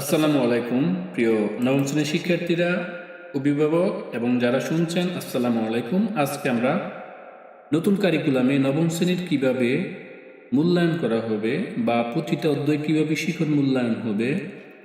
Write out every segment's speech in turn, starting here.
আসসালামু আলাইকুম, প্রিয় নবম শ্রেণির শিক্ষার্থীরা, অভিভাবক এবং যারা শুনছেন, আসসালামু আলাইকুম। আজকে আমরা নতুন কারিকুলামে নবম শ্রেণির কীভাবে মূল্যায়ন করা হবে বা প্রতিটা অধ্যায় কীভাবে শিখন মূল্যায়ন হবে,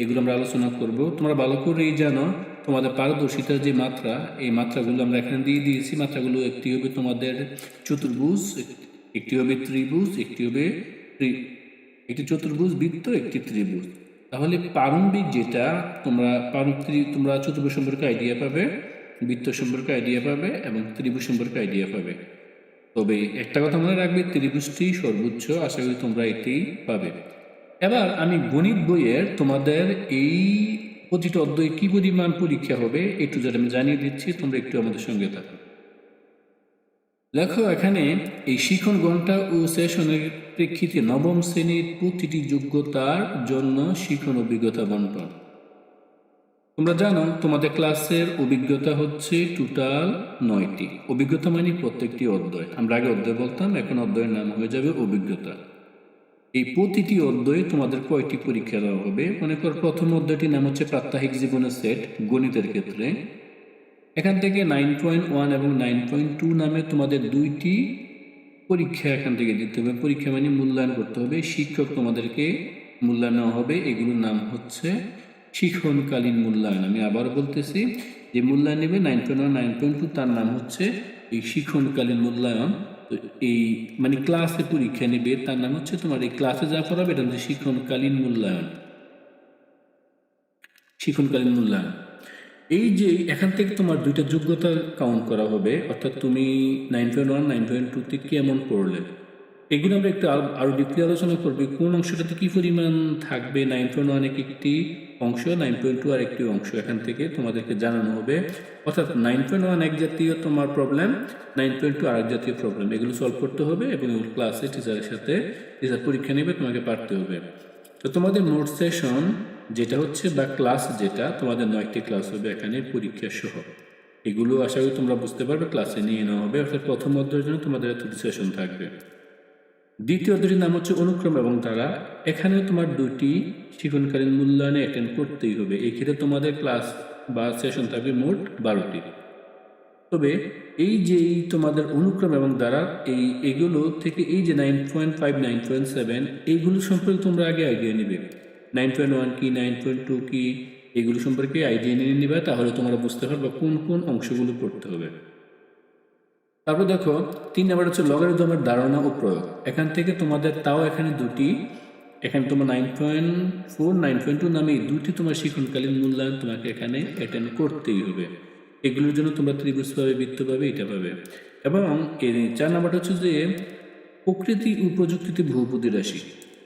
এগুলো আমরা আলোচনা করব। তোমরা ভালো করেই জানো, তোমাদের পারদর্শিতার যে মাত্রা, এই মাত্রাগুলো আমরা এখানে দিয়ে দিয়েছি। মাত্রাগুলো একটি হবে তোমাদের চতুর্ভুজ, একটি হবে ত্রিভুজ, একটি হবে একটি চতুর্ভুজ বৃত্ত, একটি ত্রিভুজ। তাহলে প্রারম্ভিক যেটা, তোমরা প্রারম্ভিক তোমরা চতুর্ভুজ সম্পর্কে আইডিয়া পাবে, বৃত্ত সম্পর্কে আইডিয়া পাবে এবং ত্রিভুজ সম্পর্কে আইডিয়া পাবে। তবে একটা কথা মনে রাখবে, ত্রিভুজটি সর্বোচ্চ, আশা করি তোমরা এটি পাবে। এবার আমি গণিত বইয়ের তোমাদের এই প্রতিটা অধ্যায়ে কি পরিমাণ পরীক্ষা হবে একটু যেটা আমি জানিয়ে দিচ্ছি, তোমরা একটু আমাদের সঙ্গে থাকো। দেখো এখানে এই শিখন ঘণ্টা ও সেশনের প্রেক্ষিতে নবম শ্রেণির প্রতিটি যোগ্যতার জন্য শিখন অভিজ্ঞতা বন্টন তোমরা জানো, তোমাদের ক্লাসের অভিজ্ঞতা হচ্ছে টোটাল নয়টি। অভিজ্ঞতা মানে প্রত্যেকটি অধ্যায়। আমরা আগে অধ্যায় বলতাম, এখন অধ্যায়ের নাম হয়ে যাবে অভিজ্ঞতা। এই প্রতিটি অধ্যায়ে তোমাদের কয়টি পরীক্ষা দেওয়া হবে? মনে কর, প্রথম অধ্যায়টির নাম হচ্ছে প্রাত্যহিক জীবনের সেট, গণিতের ক্ষেত্রে। এখান থেকে নাইন পয়েন্ট ওয়ান এবং নাইন পয়েন্ট টু নামে তোমাদের দুইটি পরীক্ষা এখান থেকে দিতে হবে। পরীক্ষা মানে মূল্যায়ন করতে হবে। শিক্ষক তোমাদেরকে মূল্যায়ন নেওয়া হবে। এগুলোর নাম হচ্ছে শিখনকালীন মূল্যায়ন। আমি আবার বলতেছি যে মূল্যায়ন নেবে nine point one nine point two তার নাম হচ্ছে এই শিখনকালীন মূল্যায়ন। তো এই মানে ক্লাসে পরীক্ষা নেবে, তার নাম হচ্ছে তোমার এই ক্লাসে যা পড়াবে, এটা হচ্ছে শিক্ষণকালীন মূল্যায়ন। শিখনকালীন মূল্যায়ন। এই যে এখান থেকে তোমার দুইটা যোগ্যতা কাউন্ট করা হবে, অর্থাৎ তুমি nine point one nine point টুতে কেমন পড়লে? এগুলো আমরা একটু আরও আরও ডিপলি আলোচনা করব। কোন অংশটাতে কি পরিমাণ থাকবে? নাইন পয়েন্ট ওয়ান একটি অংশ? নাইন পয়েন্ট টু আর একটি অংশ এখান থেকে তোমাদেরকে জানানো হবে। অর্থাৎ নাইন পয়েন্ট ওয়ান এক জাতীয় তোমার প্রবলেম নাইন পয়েন্ট টু আরেক জাতীয় প্রবলেম এগুলো সলভ করতে হবে এবং এগুলো ক্লাসে টিচারের সাথে টিচার পরীক্ষা নেবে, তোমাকে পারতে হবে। তো তোমাদের নোট সেশন যেটা হচ্ছে বা ক্লাস যেটা, তোমাদের নয়টি ক্লাস হবে, এখানে পরীক্ষা সহ। এগুলো আশা করি তোমরা বুঝতে পারবে ক্লাসে নিয়ে নেওয়া হবে, অর্থাৎ প্রথম অধ্যায়ের জন্য তোমাদের এতটি সেশন থাকবে। দ্বিতীয় অধ্যায়টির নাম হচ্ছে অনুক্রম এবং তারা, এখানে তোমার দুটি শিক্ষণকালীন মূল্যায়নে অ্যাটেন্ড করতেই হবে। এই ক্ষেত্রে তোমাদের ক্লাস বা সেশন থাকবে মোট বারোটি। তবে এই যে এই তোমাদের অনুক্রম এবং দ্বারা, এই এগুলো থেকে এই যে nine point five nine point seven এইগুলো সম্পর্কে তোমরা আগে আইডিয়া নেবে। নাইন পয়েন্ট ওয়ান কি নাইন পয়েন্ট টু কি এগুলো সম্পর্কে আইডিয়া নিয়ে নেবে, তাহলে তোমরা বুঝতে পারবে কোন কোন অংশগুলো পড়তে হবে। তারপর দেখো, তিন নাম্বার হচ্ছে লগারিদমের ধারণা ও প্রয়োগ। এখান থেকে তোমাদের তাও এখানে দুটি, এখানে তোমার nine point four nine point two নামে দুটি তোমার শিক্ষণকালীন মূল্যায়ন তোমাকে এখানে অ্যাটেন্ড করতেই হবে। এগুলোর জন্য তোমরা ত্রিভুজ পাবে বৃত্ত পাবে এটা পাবে। এবং চার নাম্বারটা হচ্ছে যে, প্রকৃতি ও প্রযুক্তিতে বহুপদী রাশি।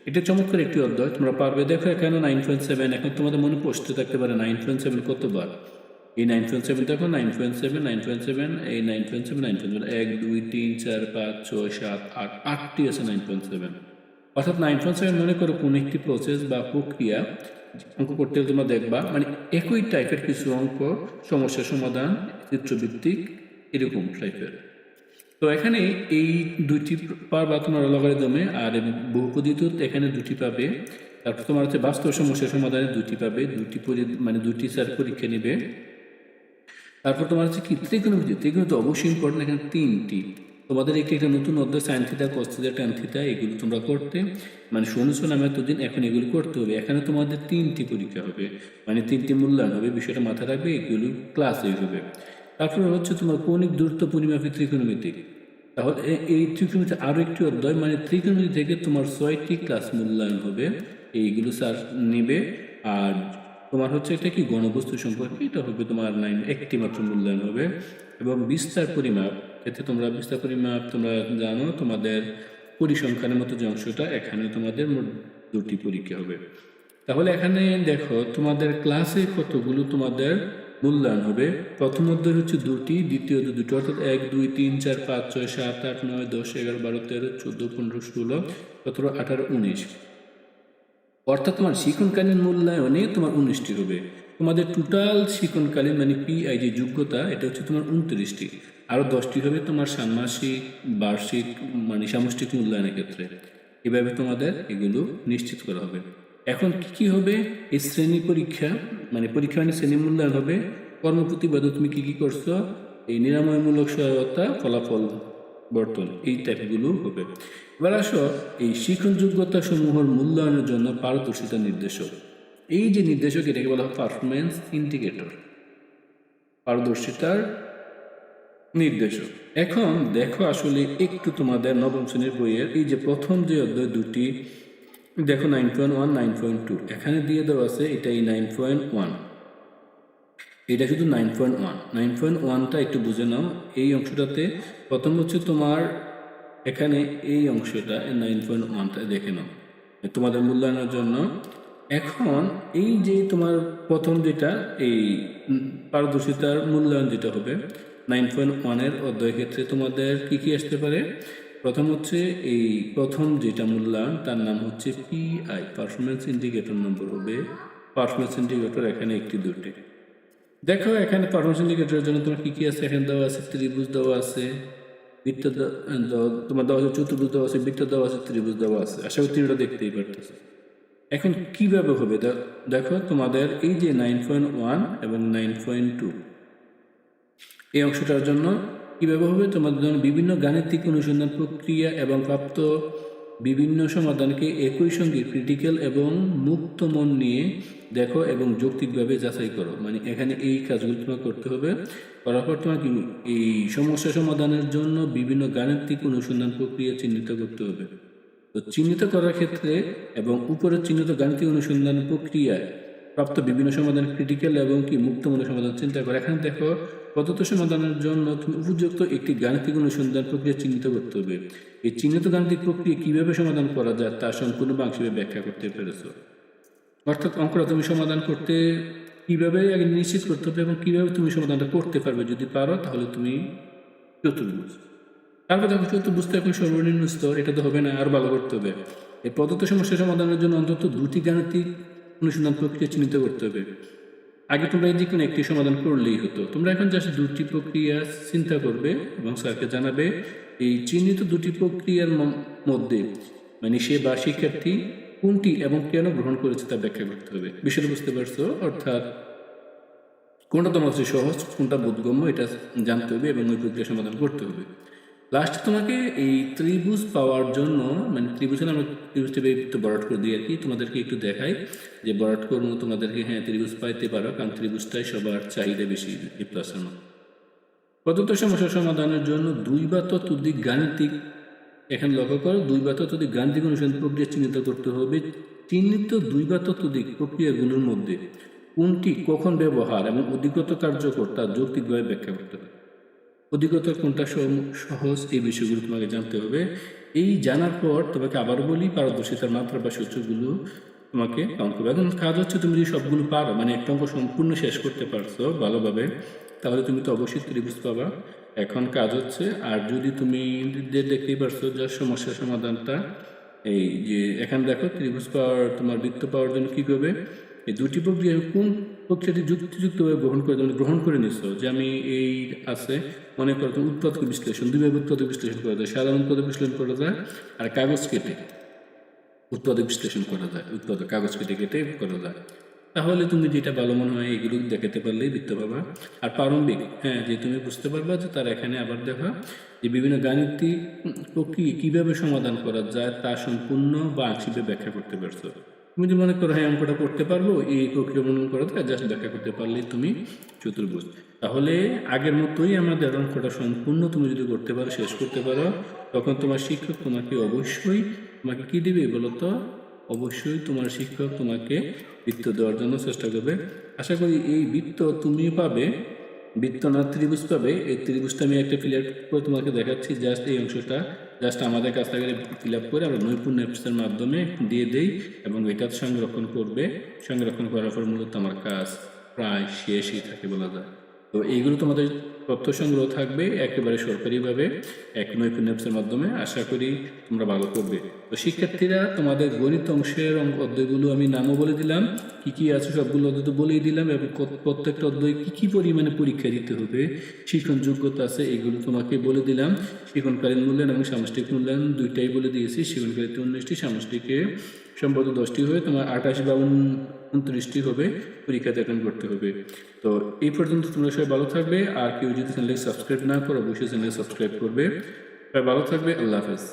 এটা চমৎকার একটি অধ্যায়। তোমরা পারবে। দেখো এখানে নাইন পয়েন্ট সেভেন এখন তোমাদের মনে প্রশ্ন থাকতে পারে নাইন পয়েন্ট সেভেন কতবার? এই নাইন পয়েন্ট সেভেন দেখো nine point seven nine point seven এই nine point seven nine point seven এক, দুই, তিন, চার, পাঁচ, ছয়, সাত, আট, আটটি আছে নাইন পয়েন্ট সেভেন অর্থাৎ নাইন পয়েন্ট সেভেন মনে করো কোন একটি প্রসেস বা প্রক্রিয়া অঙ্ক করতে গেলে তোমরা দেখবা মানে একই টাইপের কিছু অঙ্ক, সমস্যা সমাধান, চিত্রভিত্তিক, এরকম টাইপের তো এখানে এই দুইটি পাবা তোমার লগারিদমে আর বহুপদীত এখানে দুটি পাবে। তারপর তোমার হচ্ছে বাস্তব সমস্যা সমাধানে দুটি পাবে, দুটি মানে দুটি স্যার পরীক্ষা নেবে। তারপর তোমার হচ্ছে কি, ত্রিকোণমিতি। ত্রিকোণমিতি অবশ্যই ইম্পর্টেন্ট এখানে তিনটি। তোমাদের একটি একটা নতুন অধ্যায় সাইন থিতা কস থিতা ট্যান থিতা এগুলো তোমরা করতে। মানে শুনেছো না এতদিন, এখন এগুলো করতে হবে। এখানে তোমাদের তিনটি পরীক্ষা হবে। মানে তিনটি মূল্যায়ন হবে, বিষয়টা মাথায় রাখবে, এগুলো ক্লাসে হবে। তারপরে হচ্ছে তোমার কৌণিক দূরত্ব পরিমাপী ত্রিকোণমিতি। তাহলে এই ত্রিকোণমিতি আরও একটি অধ্যায় মানে ত্রিকোণমিতি থেকে তোমার ছয়টি ক্লাস মূল্যায়ন হবে। এইগুলো স্যার নেবে। আর তোমার হচ্ছে এটা কি গণবস্তু সম্পর্কে? এটা হবে তোমার নাইন একটি মাত্র মূল্যায়ন হবে। এবং বিস্তার পরিমাপ, এতে তোমরা বিস্তার পরিমাপ, তোমরা জানো তোমাদের পরিসংখ্যানের মতো যে অংশটা, এখানে তোমাদের দুটি পরীক্ষা হবে। তাহলে এখানে দেখো, তোমাদের ক্লাসে কতগুলো তোমাদের মূল্যায়ন হবে। প্রথম অধ্যায় হচ্ছে দুটি, দ্বিতীয় দুটো, অর্থাৎ এক, দুই, তিন, চার, পাঁচ, ছয়, সাত, আট, নয়, দশ, এগারো, বারো, তেরো, চোদ্দ, পনেরো, ষোলো, সতেরো, আঠারো, উনিশ। অর্থাৎ তোমার শিক্ষণকালীন মূল্যায়নে তোমার উনিশটি হবে। তোমাদের টোটাল শিক্ষণকালীন মানে পিআই যে যোগ্যতা, এটা হচ্ছে তোমার উনত্রিশটি। আরও দশটি হবে তোমার ষান্মাসিক, বার্ষিক মানে সামষ্টিক মূল্যায়নের ক্ষেত্রে। এভাবে তোমাদের এগুলো নিশ্চিত করা হবে। এখন কি কি হবে? এই শ্রেণি পরীক্ষা মানে পরীক্ষা মানে শ্রেণি মূল্যায়ন হবে। কর্মপ্রতিবাদে তুমি কি কি করছ? এই নিরাময়মূলক সহায়তা ফলাফল বর্তন, এই টাইপগুলো হবে। এবার আসো, এই শিক্ষণ যোগ্যতা সমূহের মূল্যায়নের জন্য পারদর্শিতা নির্দেশক। এই যে নির্দেশক, এটাকে বলা হয় পারফরমেন্স ইন্ডিকেটর পারদর্শিতার নির্দেশক। এখন দেখো আসলে একটু তোমাদের নবম শ্রেণির বইয়ের এই যে প্রথম যে অধ্যায় দুটি দেখো nine point one nine point two এখানে দিয়ে দেওয়া আছে এটা এই নাইন পয়েন্ট ওয়ান এটা শুধু nine point one nine point ওয়ানটা একটু বুঝে নাও। এই অংশটাতে প্রথম হচ্ছে তোমার এখানে এই অংশটা নাইন পয়েন্ট ওয়ানটা দেখে নাও। তোমাদের মূল্যায়নের জন্য। এখন এই যে তোমার প্রথম যেটা, এই পারদর্শিতার মূল্যায়ন যেটা হবে নাইন পয়েন্ট ওয়ানের অধ্যায় ক্ষেত্রে তোমাদের কি কি আসতে পারে? প্রথম হচ্ছে এই প্রথম যেটা মূল্যায়ন তার নাম হচ্ছে পিআই পারফরমেন্স ইন্ডিকেটর নম্বর হবে পারফরমেন্স ইন্ডিকেটর এখানে একটি দুটি। দেখো এখানে পারফরমেন্স ইন্ডিকেটরের জন্য তোমার কি কি আছে? এখানে দেওয়া আছে ত্রিভুজ, দেওয়া আছে বৃত্ত তোমার দেওয়া আছে চতুর্ভুজ, দেওয়া আছে বৃত্ত, দেওয়া আছে ত্রিভুজ, দেওয়া আছে। আশা করি ত্রিভুজটা দেখতেই পারতেছে। এখন কীভাবে হবে? দেখো তোমাদের এই যে নাইন পয়েন্ট ওয়ান এবং নাইন পয়েন্ট টু এই অংশটার জন্য কীভাবে হবে? তোমাদের জন্য বিভিন্ন গাণিতিক অনুসন্ধান প্রক্রিয়া এবং প্রাপ্ত বিভিন্ন সমাধানকে একই সঙ্গে ক্রিটিক্যাল এবং মুক্ত মন নিয়ে দেখো এবং যৌক্তিকভাবে যাচাই করো। মানে এখানে এই কাজগুলো তোমার করতে হবে। করার পর তোমার এই সমস্যা সমাধানের জন্য বিভিন্ন গাণিতিক অনুসন্ধান প্রক্রিয়া চিহ্নিত করতে হবে। তো চিহ্নিত করার ক্ষেত্রে এবং উপরে চিহ্নিত গাণিতিক অনুসন্ধান প্রক্রিয়ায় প্রাপ্ত বিভিন্ন সমাধান ক্রিটিক্যাল এবং কি মুক্তমূলক সমাধান চিন্তা করে। এখানে দেখো প্রদত্ত সমাধানের জন্য তুমি উপযুক্ত একটি গাণিতিক অনুসন্ধান প্রক্রিয়া চিহ্নিত করতে হবে। এই চিহ্নিত গাণিতিক প্রক্রিয়া কীভাবে সমাধান করা যায় তা সম্পূর্ণ বাংশিবে ব্যাখ্যা করতে পেরেছ। অর্থাৎ অঙ্কটা তুমি সমাধান করতে কীভাবে আগে নিশ্চিত করতে হবে এবং কীভাবে তুমি সমাধানটা করতে পারবে যদি পারো তাহলে তুমি চতুর্ভুজ তারপর দেখো চতুর্ভুজটা এখন সর্বনিম্ন স্তর, এটা তো হবে না, আর ভালো করতে হবে। এই প্রদত্ত সমস্যা সমাধানের জন্য অন্তত দুটি গাণিতিক অনুসন্ধান প্রক্রিয়া চিহ্নিত করতে হবে। আগে তোমরা যে কোনো একটি সমাধান করলেই হতো। তোমরা এখন জাস্ট দুটি প্রক্রিয়া চিন্তা করবে এবং স্যারকে জানাবে, এই চিহ্নিত দুটি প্রক্রিয়ার মধ্যে মানে সে বা শিক্ষার্থী কোনটি এবং কেন গ্রহণ করেছে তা ব্যাখ্যা করতে হবে। বিষয়টা বুঝতে পারছ? অর্থাৎ কোনটা তোমার সহজ, কোনটা বোধগম্য, এটা জানতে হবে এবং ওই প্রক্রিয়া সমাধান করতে হবে। লাস্ট তোমাকে এই ত্রিভুজ পাওয়ার জন্য মানে ত্রিভুজে আমরা ত্রিভুজটা একটু বরাট করে দিই আর কি, তোমাদেরকে একটু দেখাই যে বরাট করব তোমাদেরকে হ্যাঁ ত্রিভুজ পাইতে পারো, কারণ ত্রিভুজটাই সবার চাহিদা বেশি এই প্লাসের প্রদত্ত সমস্যা সমাধানের জন্য দুই বা ততোধিক গাণিতিক, এখানে লক্ষ্য করো, দুই বা ততোধিক গাণিতিক অনুসন্ধান প্রক্রিয়া চিহ্নিত করতে হবে, চিহ্নিত দুই বা ততোধিক প্রক্রিয়াগুলোর মধ্যে কোনটি কখন ব্যবহার এবং অধিকত কার্যকর তা যৌক্তিকভাবে ব্যাখ্যা করতে হবে। অধিকতর কোনটা সহজ এই বিষয়গুলো তোমাকে জানতে হবে। এই জানার পর তোমাকে আবার বলি, পারদর্শিতার মাত্রা বা সূত্রগুলো তোমাকে কাউন্ট করবে। এখন কাজ হচ্ছে তুমি যদি সবগুলো পারো মানে একটা অঙ্ক সম্পূর্ণ শেষ করতে পারছ ভালোভাবে, তাহলে তুমি তো অবশ্যই ত্রিভুজ পাবা। এখন কাজ হচ্ছে, আর যদি তুমি দেখতেই পারছ যার সমস্যার সমাধানটা, এই যে এখানে দেখো ত্রিভুজ পাওয়ার, তোমার বৃত্ত পাওয়ার জন্য কী করবে? এই দুটি প্রক্রিয়া কোন প্রক্রিয়াটি যুক্তিযুক্তভাবে গ্রহণ করে তুমি গ্রহণ করে নিছো যে আমি এই আছে, মনে করো তুমি উৎপাদক বিশ্লেষণ দুইভাবে উৎপাদক বিশ্লেষণ করা যায়, সাধারণ উৎপাদক বিশ্লেষণ করা যায় আর কাগজ কেটে উৎপাদক বিশ্লেষণ করা যায়, উৎপাদক কাগজ কেটে কেটে করা যায়। তাহলে তুমি যেটা ভালো মনে হয় এগুলো দেখাতে পারলেই বৃত্ত পাবা। আর প্রারম্ভিক হ্যাঁ যে তুমি বুঝতে পারবা যে তার এখানে আবার দেখা যে বিভিন্ন গাণিতিক প্রক্রিয়া কীভাবে সমাধান করা যায় তা সম্পূর্ণ বা আংশিকভাবে ব্যাখ্যা করতে পারছ। তুমি যদি মনে করো হ্যাঁ অঙ্কটা করতে পারব এই প্রক্রিয়া মনে করা জাস্ট ব্যাখ্যা করতে পারলেই তুমি চতুর্ভুজ। তাহলে আগের মতোই আমাদের অঙ্কটা সম্পূর্ণ তুমি যদি করতে পারো, শেষ করতে পারো, তখন তোমার শিক্ষক তোমাকে অবশ্যই তোমাকে কী দেবে বলো তো অবশ্যই তোমার শিক্ষক তোমাকে বৃত্ত দেওয়ার জন্য চেষ্টা করবে। আশা করি এই বৃত্ত তুমি পাবে বৃত্ত না ত্রিভুজ পাবে। এই ত্রিভুজটা আমি একটা ফিল করে তোমাকে দেখাচ্ছি, জাস্ট এই অংশটা জাস্ট আমাদের কাছ থেকে ফিল আপ করে আমরা নৈপুণ্য অ্যাপসের মাধ্যমে দিয়ে দেই এবং এটা সংরক্ষণ করবে। সংরক্ষণ করার পর মূলত আমার কাজ প্রায় শেষই থাকে বলা যায়। তো এইগুলো তোমাদের তথ্য সংগ্রহ থাকবে একেবারে সরকারিভাবে এক নৈপুণ্য অ্যাপসের মাধ্যমে। আশা করি তোমরা ভালো করবে। তো শিক্ষার্থীরা, তোমাদের গণিত অংশের অধ্যায়গুলো আমি নামও বলে দিলাম। কি কি আছে সবগুলো অধ্যায় তো বলেই দিলাম এবং প্রত্যেকটা অধ্যায় কী কি পরিমাণে পরীক্ষা দিতে হবে, শিক্ষণ যোগ্যতা আছে এগুলো তোমাকে বলে দিলাম। শিক্ষণকালীন মূল্যায়ন এবং সামষ্টিক মূল্যায়ন দুইটাই বলে দিয়েছি। শিক্ষণকালীন উনিশটি, সামষ্টিকে সম্ভবত দশটি হবে, তোমার আঠাশ বা উনত্রিশটি হবে, পরীক্ষাতে অ্যাটেন্ড করতে হবে। তো এই পর্যন্ত তোমরা সবাই ভালো থাকবে, আর কেউ যদি চ্যানেলে সাবস্ক্রাইব না করো, অবশ্যই চ্যানেলে সাবস্ক্রাইব করবে। সবাই ভালো থাকবে, আল্লাহ হাফেজ।